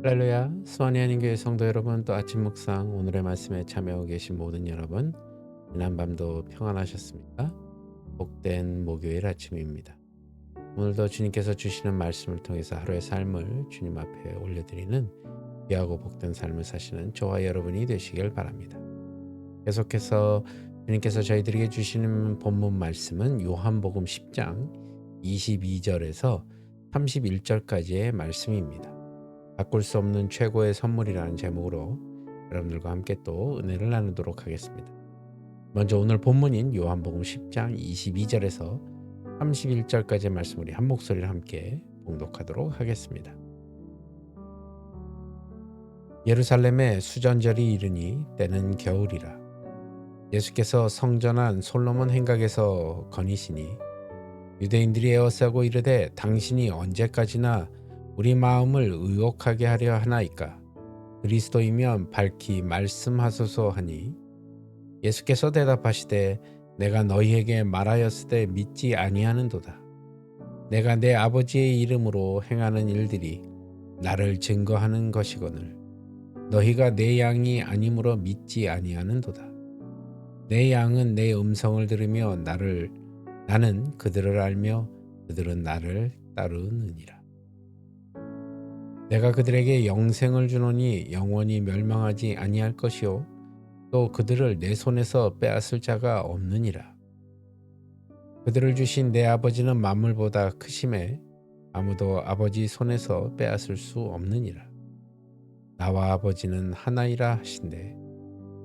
할렐루야 수원이 하나님교회 성도 여러분 또 아침 묵상 오늘의 말씀에 참여하고 계신 모든 여러분 지난 밤도 평안하셨습니까? 복된 목요일 아침입니다. 오늘도 주님께서 주시는 말씀을 통해서 하루의 삶을 주님 앞에 올려드리는 귀하고 복된 삶을 사시는 저와 여러분이 되시길 바랍니다. 계속해서 주님께서 저희들에게 주시는 본문 말씀은 요한복음 10장 22절에서 31절까지의 말씀입니다. 바꿀 수 없는 최고의 선물이라는 제목으로 여러분들과 함께 또 은혜를 나누도록 하겠습니다. 먼저 오늘 본문인 요한복음 10장 22절에서 31절까지의 말씀 우리 한 목소리를 함께 봉독하도록 하겠습니다. 예루살렘에 수전절이 이르니 때는 겨울이라 예수께서 성전한 솔로몬 행각에서 거니시니 유대인들이 에워싸고 이르되 당신이 언제까지나 우리 마음을 의혹하게 하려 하나이까? 그리스도이면 밝히 말씀하소서 하니? 예수께서 대답하시되 내가 너희에게 말하였으되 믿지 아니하는도다. 내가 내 아버지의 이름으로 행하는 일들이 나를 증거하는 것이거늘 너희가 내 양이 아니므로 믿지 아니하는도다. 내 양은 내 음성을 들으며 나를 나는 그들을 알며 그들은 나를 따르느니라 내가 그들에게 영생을 주노니 영원히 멸망하지 아니할 것이요 또 그들을 내 손에서 빼앗을 자가 없느니라. 그들을 주신 내 아버지는 만물보다 크심에 아무도 아버지 손에서 빼앗을 수 없느니라. 나와 아버지는 하나이라 하신대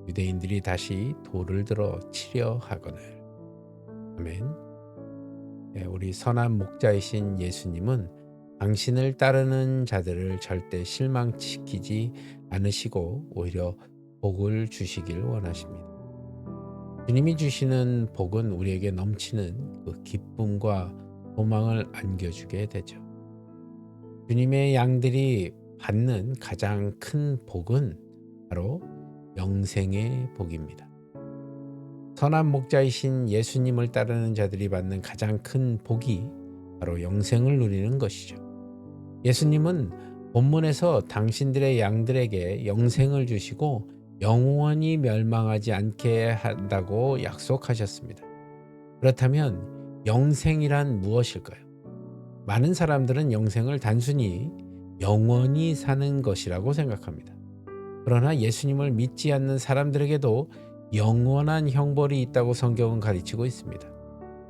유대인들이 다시 돌을 들어 치려 하거늘. 아멘. 예, 우리 선한 목자이신 예수님은 당신을 따르는 자들을 절대 실망시키지 않으시고 오히려 복을 주시길 원하십니다. 주님이 주시는 복은 우리에게 넘치는 그 기쁨과 소망을 안겨주게 되죠. 주님의 양들이 받는 가장 큰 복은 바로 영생의 복입니다. 선한 목자이신 예수님을 따르는 자들이 받는 가장 큰 복이 바로 영생을 누리는 것이죠. 예수님은 본문에서 당신들의 양들에게 영생을 주시고 영원히 멸망하지 않게 한다고 약속하셨습니다. 그렇다면 영생이란 무엇일까요? 많은 사람들은 영생을 단순히 영원히 사는 것이라고 생각합니다. 그러나 예수님을 믿지 않는 사람들에게도 영원한 형벌이 있다고 성경은 가르치고 있습니다.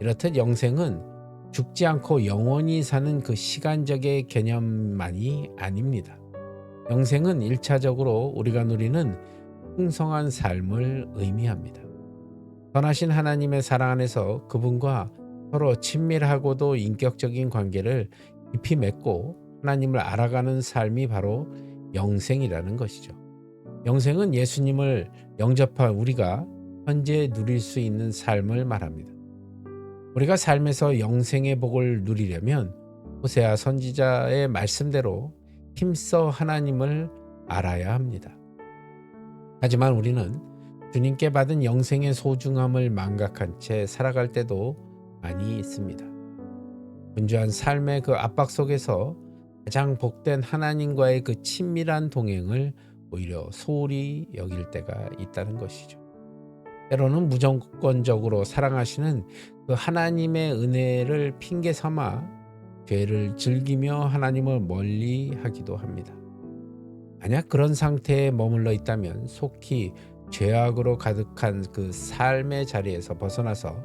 이렇듯 영생은 죽지 않고 영원히 사는 그 시간적의 개념만이 아닙니다. 영생은 일차적으로 우리가 누리는 풍성한 삶을 의미합니다. 선하신 하나님의 사랑 안에서 그분과 서로 친밀하고도 인격적인 관계를 깊이 맺고 하나님을 알아가는 삶이 바로 영생이라는 것이죠. 영생은 예수님을 영접한 우리가 현재 누릴 수 있는 삶을 말합니다. 우리가 삶에서 영생의 복을 누리려면 호세아 선지자의 말씀대로 힘써 하나님을 알아야 합니다. 하지만 우리는 주님께 받은 영생의 소중함을 망각한 채 살아갈 때도 많이 있습니다. 분주한 삶의 그 압박 속에서 가장 복된 하나님과의 그 친밀한 동행을 오히려 소홀히 여길 때가 있다는 것이죠. 때로는 무조건적으로 사랑하시는 그 하나님의 은혜를 핑계 삼아 죄를 즐기며 하나님을 멀리 하기도 합니다. 만약 그런 상태에 머물러 있다면 속히 죄악으로 가득한 그 삶의 자리에서 벗어나서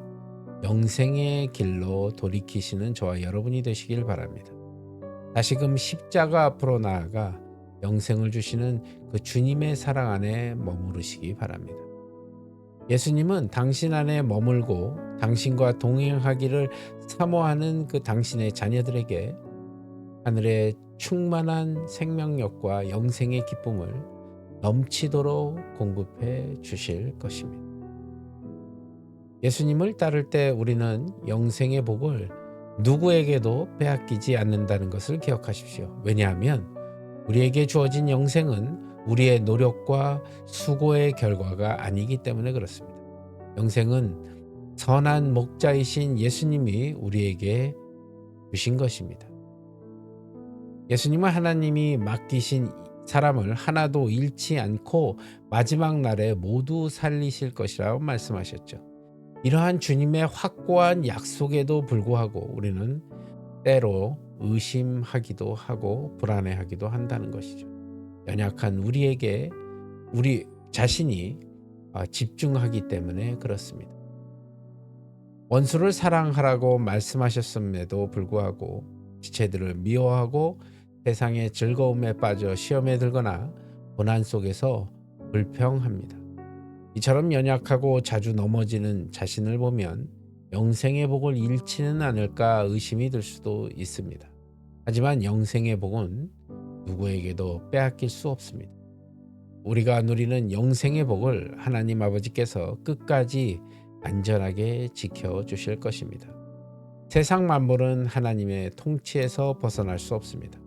영생의 길로 돌이키시는 저와 여러분이 되시길 바랍니다. 다시금 십자가 앞으로 나아가 영생을 주시는 그 주님의 사랑 안에 머무르시기 바랍니다. 예수님은 당신 안에 머물고 당신과 동행하기를 사모하는 그 당신의 자녀들에게 하늘의 충만한 생명력과 영생의 기쁨을 넘치도록 공급해 주실 것입니다. 예수님을 따를 때 우리는 영생의 복을 누구에게도 빼앗기지 않는다는 것을 기억하십시오. 왜냐하면 우리에게 주어진 영생은 우리의 노력과 수고의 결과가 아니기 때문에 그렇습니다. 영생은 선한 목자이신 예수님이 우리에게 주신 것입니다. 예수님은 하나님이 맡기신 사람을 하나도 잃지 않고 마지막 날에 모두 살리실 것이라고 말씀하셨죠. 이러한 주님의 확고한 약속에도 불구하고 우리는 때로 의심하기도 하고 불안해하기도 한다는 것이죠. 연약한 우리에게 우리 자신이 아, 집중하기 때문에 그렇습니다. 원수를 사랑하라고 말씀하셨음에도 불구하고 지체들을 미워하고 세상의 즐거움에 빠져 시험에 들거나 고난 속에서 불평합니다. 이처럼 연약하고 자주 넘어지는 자신을 보면 영생의 복을 잃지는 않을까 의심이 들 수도 있습니다. 하지만 영생의 복은 누구에게도 빼앗길 수 없습니다. 우리가 누리는 영생의 복을 하나님 아버지께서 끝까지 안전하게 지켜 주실 것입니다. 세상 만물은 하나님의 통치에서 벗어날 수 없습니다.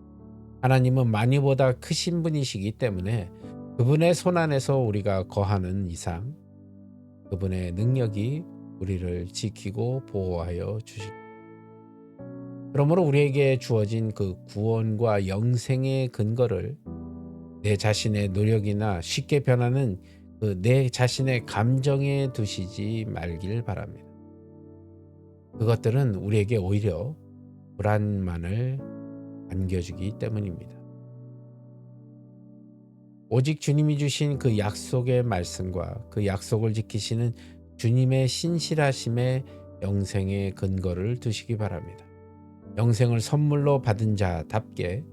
하나님은 만유보다 크신 분이시기 때문에 그분의 손 안에서 우리가 거하는 이상 그분의 능력이 우리를 지키고 보호하여 주십니다. 그러므로 우리에게 주어진 그 구원과 영생의 근거를 내 자신의 노력이나 쉽게 변하는 그 내 자신의 감정에 두시지 말길 바랍니다. 그것들은 우리에게 오히려 불안만을 안겨주기 때문입니다. 오직 주님이 주신 그 약속의 말씀과 그 약속을 지키시는 주님의 신실하심의 영생의 근거를 두시기 바랍니다. 영생을 선물로 받은 자답게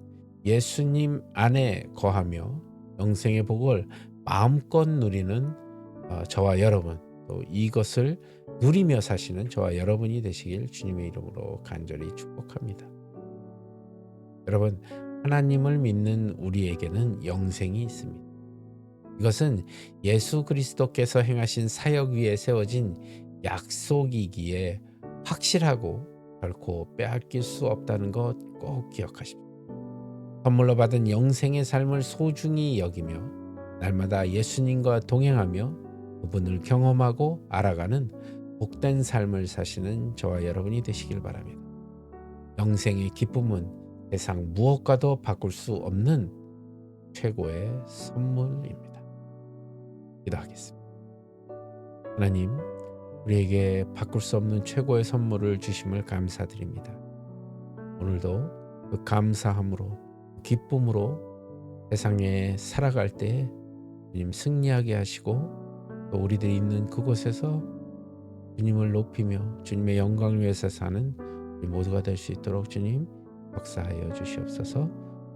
예수님 안에 거하며 영생의 복을 마음껏 누리는 어, 저와 여러분 또 이것을 누리며 사시는 저와 여러분이 되시길 주님의 이름으로 간절히 축복합니다. 여러분 하나님을 믿는 우리에게는 영생이 있습니다. 이것은 예수 그리스도께서 행하신 사역 위에 세워진 약속이기에 확실하고 결코 빼앗길 수 없다는 것 꼭 기억하십시오. 선물로 받은 영생의 삶을 소중히 여기며 날마다 예수님과 동행하며 그분을 경험하고 알아가는 복된 삶을 사시는 저와 여러분이 되시길 바랍니다. 영생의 기쁨은 세상 무엇과도 바꿀 수 없는 최고의 선물입니다. 기도하겠습니다. 하나님, 우리에게 바꿀 수 없는 최고의 선물을 주심을 감사드립니다. 오늘도 그 감사함으로 기쁨으로 세상에 살아갈 때 주님 승리하게 하시고 또 우리들이 있는 그곳에서 주님을 높이며 주님의 영광을 위해서 사는 우리 모두가 될 수 있도록 주님 역사하여 주시옵소서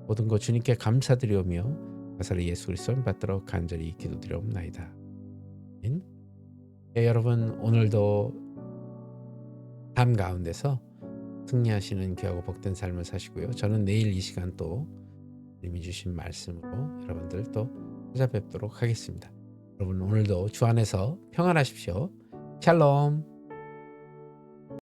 모든 것 주님께 감사드리오며 가사리 예수 그리스도를 받들어 간절히 기도드리옵나이다. 예, 여러분 오늘도 삶 가운데서 승리하시는 귀하고 복된 삶을 사시고요. 저는 내일 이 시간 또 님이 주신 말씀으로 여러분들 또 찾아뵙도록 하겠습니다. 여러분 오늘도 주 안에서 평안하십시오. 샬롬.